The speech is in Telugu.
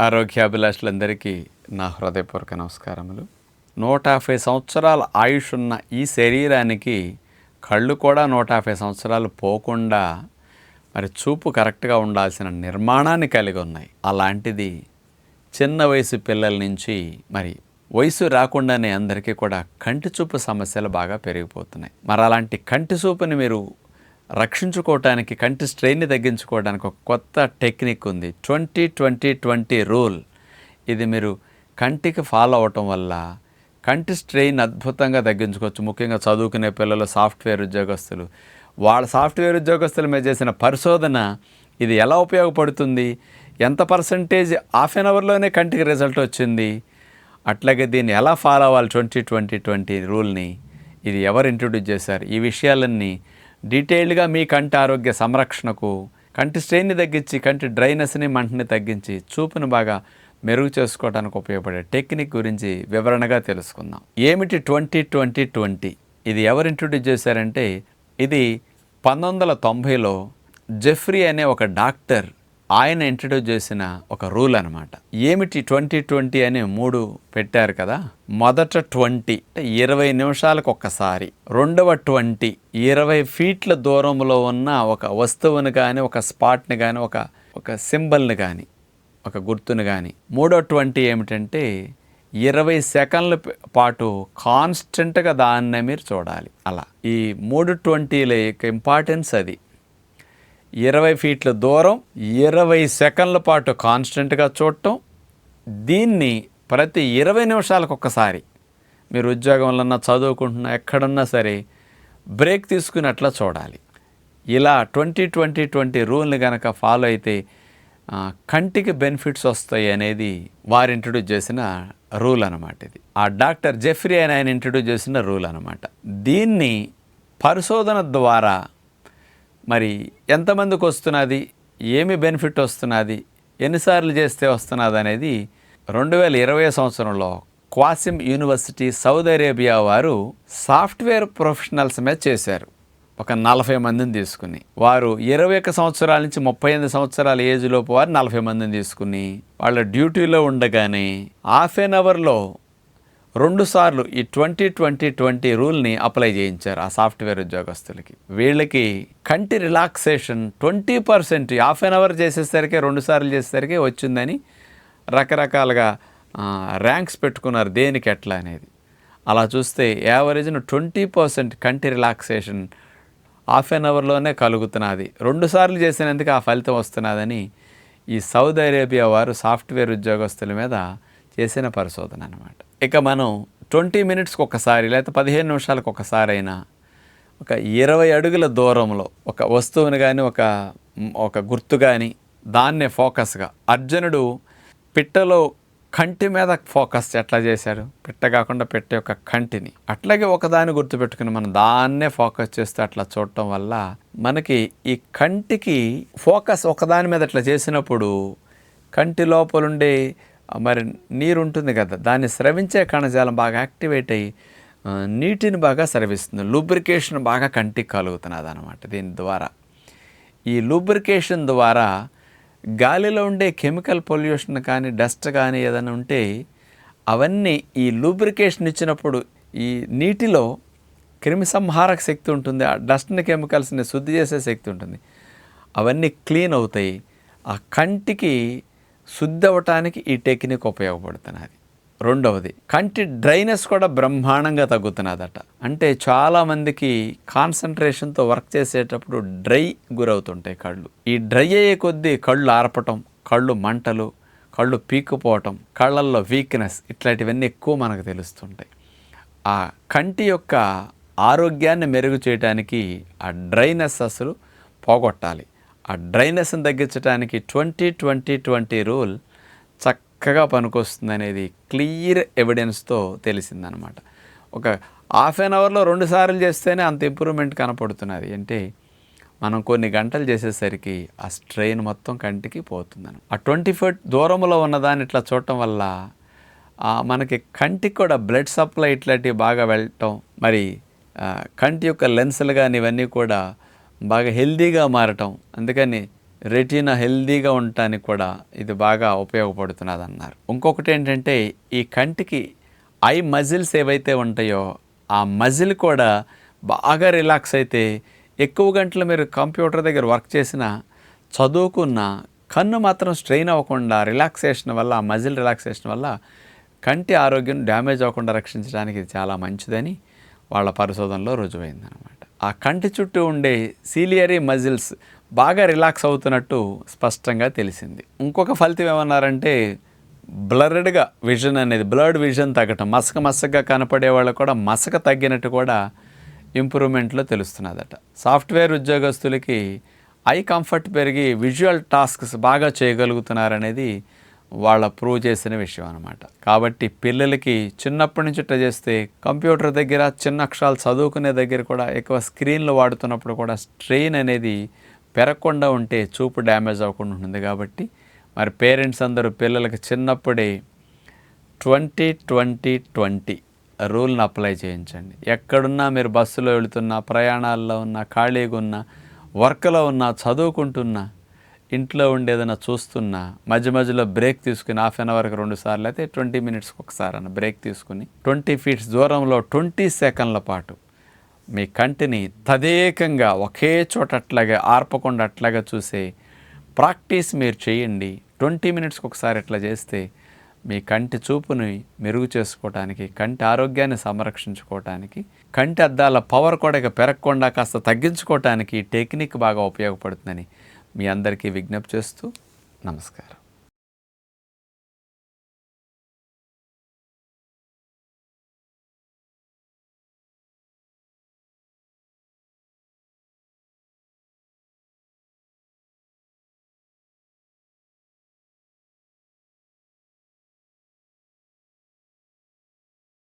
ఆరోగ్యాభిలాషులందరికీ నా హృదయపూర్వక నమస్కారములు. నూట యాభై సంవత్సరాల ఆయుష్ ఉన్న ఈ శరీరానికి కళ్ళు కూడా నూట యాభై సంవత్సరాలు పోకుండా మరి చూపు కరెక్ట్గా ఉండాల్సిన నిర్మాణాన్ని కలిగి ఉన్నాయి. అలాంటిది చిన్న వయసు పిల్లల నుంచి మరి వయసు రాకుండానే అందరికీ కూడా కంటి చూపు సమస్యలు బాగా పెరిగిపోతున్నాయి. మరి అలాంటి కంటి చూపుని మీరు రక్షించుకోవటానికి కంటి స్ట్రెయిన్ని తగ్గించుకోవడానికి ఒక కొత్త టెక్నిక్ ఉంది. ట్వంటీ ట్వంటీ ట్వంటీ రూల్ ఇది మీరు కంటికి ఫాలో అవటం వల్ల కంటి స్ట్రెయిన్ అద్భుతంగా తగ్గించుకోవచ్చు. ముఖ్యంగా చదువుకునే పిల్లలు సాఫ్ట్వేర్ ఉద్యోగస్తులు. వాళ్ళ సాఫ్ట్వేర్ ఉద్యోగస్తుల మీద చేసిన పరిశోధన ఇది ఎలా ఉపయోగపడుతుంది? ఎంత పర్సంటేజ్ హాఫ్ అన్ అవర్లోనే కంటికి రిజల్ట్ వచ్చింది? అట్లాగే దీన్ని ఎలా ఫాలో అవ్వాలి? ట్వంటీ ట్వంటీ ట్వంటీ రూల్ని ఇది ఎవరు ఇంట్రొడ్యూస్ చేశారు? ఈ విషయాలన్నీ డీటెయిల్డ్గా మీ కంటి ఆరోగ్య సంరక్షణకు కంటి స్ట్రెయిన్ని తగ్గించి కంటి డ్రైనెస్ని మంటని తగ్గించి చూపును బాగా మెరుగు చేసుకోవడానికి ఉపయోగపడే టెక్నిక్ గురించి వివరణగా తెలుసుకుందాం. ఏమిటి ట్వంటీ ట్వంటీ ట్వంటీ? ఇది ఎవరు ఇంట్రొడ్యూస్ చేశారంటే ఇది పంతొమ్మిది వందల తొంభైలో జెఫ్రీ అనే ఒక డాక్టర్ ఆయన ఇంట్రడ్యూస్ చేసిన ఒక రూల్ అనమాట ఏమిటి ట్వంటీ ట్వంటీ అనే మూడు పెట్టారు కదా? మొదట ట్వంటీ అంటే ఇరవై నిమిషాలకు ఒక్కసారి. రెండవ ట్వంటీ ఇరవై ఫీట్ల దూరంలో ఉన్న ఒక వస్తువును కానీ ఒక స్పాట్ని కానీ ఒక ఒక సింబల్ని కానీ ఒక గుర్తును కానీ మూడో ట్వంటీ ఏమిటంటే ఇరవై సెకండ్ల పాటు కాన్స్టెంట్గా దాన్నే మీరు చూడాలి. అలా. ఈ మూడు ట్వంటీల యొక్క ఇంపార్టెన్స్ అది. ఇరవై ఫీట్ల దూరం ఇరవై సెకండ్ల పాటు కాన్స్టెంట్గా చూడటం. దీన్ని ప్రతి ఇరవై నిమిషాలకు ఒక్కసారి మీరు ఉద్యోగంలో ఉన్నా చదువుకుంటున్నా ఎక్కడున్నా సరే బ్రేక్ తీసుకుని అట్లా చూడాలి. ఇలా ట్వంటీ ట్వంటీ ట్వంటీ రూల్ని కనుక ఫాలో అయితే కంటికి బెనిఫిట్స్ వస్తాయి అనేది వారు ఇంట్రడ్యూస్ చేసిన రూల్ అనమాట ఇది. ఆ డాక్టర్ జెఫ్రీ అని ఆయన ఇంట్రడ్యూస్ చేసిన రూల్ అనమాట దీన్ని పరిశోధన ద్వారా మరి ఎంతమందికి వస్తున్నది? ఏమి బెనిఫిట్ వస్తున్నది? ఎన్నిసార్లు చేస్తే వస్తున్నది అనేది రెండు వేల ఇరవై సంవత్సరంలో క్వాసిమ్ యూనివర్సిటీ సౌదీ అరేబియా వారు సాఫ్ట్వేర్ ప్రొఫెషనల్స్ మీద చేశారు. ఒక నలభై మందిని తీసుకుని. వారు ఇరవై ఒక సంవత్సరాల నుంచి ముప్పై ఎనిమిది సంవత్సరాల ఏజ్లోపు వారు నలభై మందిని తీసుకుని వాళ్ళ డ్యూటీలో ఉండగానే హాఫ్ ఎన్ అవర్లో రెండు సార్లు ఈ ట్వంటీ ట్వంటీ ట్వంటీ రూల్ని అప్లై చేయించారు ఆ సాఫ్ట్వేర్ ఉద్యోగస్తులకి. వీళ్ళకి కంటి relaxation twenty percent half an hour చేసేసరికి రెండు సార్లు చేసేసరికి వచ్చిందని రకరకాలుగా ర్యాంక్స్ పెట్టుకున్నారు దేనికి ఎట్లా అనేది. అలా చూస్తే యావరేజ్ను ట్వంటీ పర్సెంట్ కంటి రిలాక్సేషన్ హాఫ్ అన్ అవర్లోనే కలుగుతున్నది. రెండు సార్లు చేసినందుకు ఆ ఫలితం వస్తున్నదని ఈ సౌదీ అరేబియా వారు సాఫ్ట్వేర్ ఉద్యోగస్తుల మీద చేసిన పరిశోధన అనమాట ఇక మనం ట్వంటీ మినిట్స్కి ఒకసారి లేకపోతే పదిహేను నిమిషాలకు ఒకసారి అయినా ఒక ఇరవై అడుగుల దూరంలో ఒక వస్తువుని కానీ ఒక ఒక గుర్తు కానీ దాన్నే ఫోకస్గా. అర్జునుడు పిట్టలో కంటి మీద ఫోకస్ ఎట్లా చేశాడు? పిట్ట కాకుండా పిట్ట యొక్క కంటిని. అట్లాగే ఒకదాన్ని గుర్తుపెట్టుకుని మనం దాన్నే ఫోకస్ చేస్తే అట్లా చూడటం వల్ల మనకి ఈ కంటికి ఫోకస్ ఒకదాని మీద అట్లా చేసినప్పుడు కంటి లోపలుండే మరి నీరు ఉంటుంది కదా దాన్ని స్రవించే కణజాలం బాగా యాక్టివేట్ అయ్యి నీటిని బాగా స్రవిస్తుంది లూబ్రికేషన్ బాగా కంటికి కలుగుతున్నది అనమాట దీని ద్వారా. ఈ లూబ్రికేషన్ ద్వారా గాలిలో ఉండే కెమికల్ పొల్యూషన్ కానీ డస్ట్ కానీ ఏదైనా ఉంటే అవన్నీ ఈ లూబ్రికేషన్ ఇచ్చినప్పుడు ఈ నీటిలో క్రిమి సంహారక శక్తి ఉంటుంది ఆ డస్ట్ని కెమికల్స్ని శుద్ధి చేసే శక్తి ఉంటుంది. అవన్నీ క్లీన్ అవుతాయి ఆ కంటికి శుద్ధి అవ్వటానికి ఈ టెక్నిక్ ఉపయోగపడుతున్నది. రెండవది కంటి డ్రైనెస్ కూడా బ్రహ్మాండంగా తగ్గుతున్నదట. అంటే చాలామందికి కాన్సన్ట్రేషన్తో వర్క్ చేసేటప్పుడు డ్రై గురవుతుంటాయి కళ్ళు. ఈ డ్రై అయ్యే కొద్దీ కళ్ళు ఆర్పటం కళ్ళు మంటలు కళ్ళు పీక్కుపోవటం కళ్ళల్లో వీక్నెస్ ఇట్లాంటివన్నీ ఎక్కువ మనకు తెలుస్తుంటాయి. ఆ కంటి యొక్క ఆరోగ్యాన్ని మెరుగు చేయడానికి ఆ డ్రైనెస్ అసలు పోగొట్టాలి. ఆ డ్రైనెస్ని తగ్గించడానికి ట్వంటీ ట్వంటీ ట్వంటీ రూల్ చక్కగా పనికొస్తుంది అనేది క్లియర్ ఎవిడెన్స్తో తెలిసిందనమాట. ఒక హాఫ్ అన్ అవర్లో రెండు సార్లు చేస్తేనే అంత ఇంప్రూవ్మెంట్ కనపడుతున్నది. అంటే మనం కొన్ని గంటలు చేసేసరికి ఆ స్ట్రెయిన్ మొత్తం కంటికి పోతుందని. ఆ ట్వంటీ ఫీట్ దూరంలో ఉన్నదాన్ని ఇట్లా చూడటం వల్ల మనకి కంటికి కూడా బ్లడ్ సప్లై ఇట్లాంటివి బాగా వెళ్ళటం మరి కంటి యొక్క లెన్సులు కానీ ఇవన్నీ కూడా బాగా హెల్దీగా మారటం. అందుకని రెటీనా హెల్దీగా ఉండటానికి కూడా ఇది బాగా ఉపయోగపడుతున్నది అన్నారు ఇంకొకటి ఏంటంటే ఈ కంటికి ఐ మజిల్స్ ఏవైతే ఉంటాయో ఆ మజిల్ కూడా బాగా రిలాక్స్ అయితే ఎక్కువ గంటలు మీరు కంప్యూటర్ దగ్గర వర్క్ చేసిన చదువుకున్న కన్ను మాత్రం స్ట్రెయిన్ అవ్వకుండా రిలాక్సేషన్ వల్ల ఆ మజిల్ రిలాక్సేషన్ వల్ల కంటి ఆరోగ్యం డ్యామేజ్ అవ్వకుండా రక్షించడానికి ఇది చాలా మంచిదని వాళ్ళ పరిశోధనలో రుజువైందనమాట ఆ కంటి చుట్టూ ఉండే సీలియరీ మజిల్స్ బాగా రిలాక్స్ అవుతున్నట్టు స్పష్టంగా తెలిసింది. ఇంకొక ఫలితం ఏమన్నారంటే బ్లర్డ్గా విజన్ అనేది బ్లర్డ్ విజన్ తగ్గటం మసక మసకగా కనపడే వాళ్ళు కూడా మసక తగ్గినట్టు కూడా ఇంప్రూవ్మెంట్లో తెలుస్తున్నదట. సాఫ్ట్వేర్ ఉద్యోగస్తులకి ఐ కంఫర్ట్ పెరిగి విజువల్ టాస్క్స్ బాగా చేయగలుగుతున్నారనేది వాళ్ళ ప్రూవ్ చేసిన విషయం అనమాట కాబట్టి పిల్లలకి చిన్నప్పటి నుంచి ఇట్లా చేస్తే కంప్యూటర్ దగ్గర చిన్న అక్షరాలు చదువుకునే దగ్గర కూడా ఎక్కువ స్క్రీన్లు వాడుతున్నప్పుడు కూడా స్ట్రెయిన్ అనేది పెరగకుండా ఉంటే చూపు డ్యామేజ్ అవ్వకుండా ఉంటుంది కాబట్టి మరి పేరెంట్స్ అందరూ పిల్లలకి చిన్నప్పుడే ట్వంటీ ట్వంటీ ట్వంటీ రూల్ని అప్లై చేయించండి. ఎక్కడున్నా మీరు బస్సులో వెళుతున్నా ప్రయాణాల్లో ఉన్నా ఖాళీగా ఉన్నా వర్క్లో ఉన్నా చదువుకుంటున్నా ఇంట్లో ఉండేదన్నా చూస్తున్నా మధ్య మధ్యలో బ్రేక్ తీసుకుని హాఫ్ అన్ అవర్కి రెండు సార్లు అయితే ట్వంటీ మినిట్స్కి ఒకసారి అన్న బ్రేక్ తీసుకుని ట్వంటీ ఫీట్స్ దూరంలో ట్వంటీ సెకండ్ల పాటు మీ కంటిని తదేకంగా ఒకే చోట అట్లాగే ఆర్పకుండా అట్లాగా చూసే ప్రాక్టీస్ మీరు చేయండి. ట్వంటీ మినిట్స్కి ఒకసారి ఇట్లా చేస్తే మీ కంటి చూపుని మెరుగు చేసుకోవటానికి కంటి ఆరోగ్యాన్ని సంరక్షించుకోవటానికి కంటి అద్దాల పవర్ కూడా ఇక పెరగకుండా కాస్త తగ్గించుకోవటానికి ఈ టెక్నిక్ బాగా ఉపయోగపడుతుందని మీ అందరికీ విజ్ఞప్తి చేస్తూ నమస్కారం.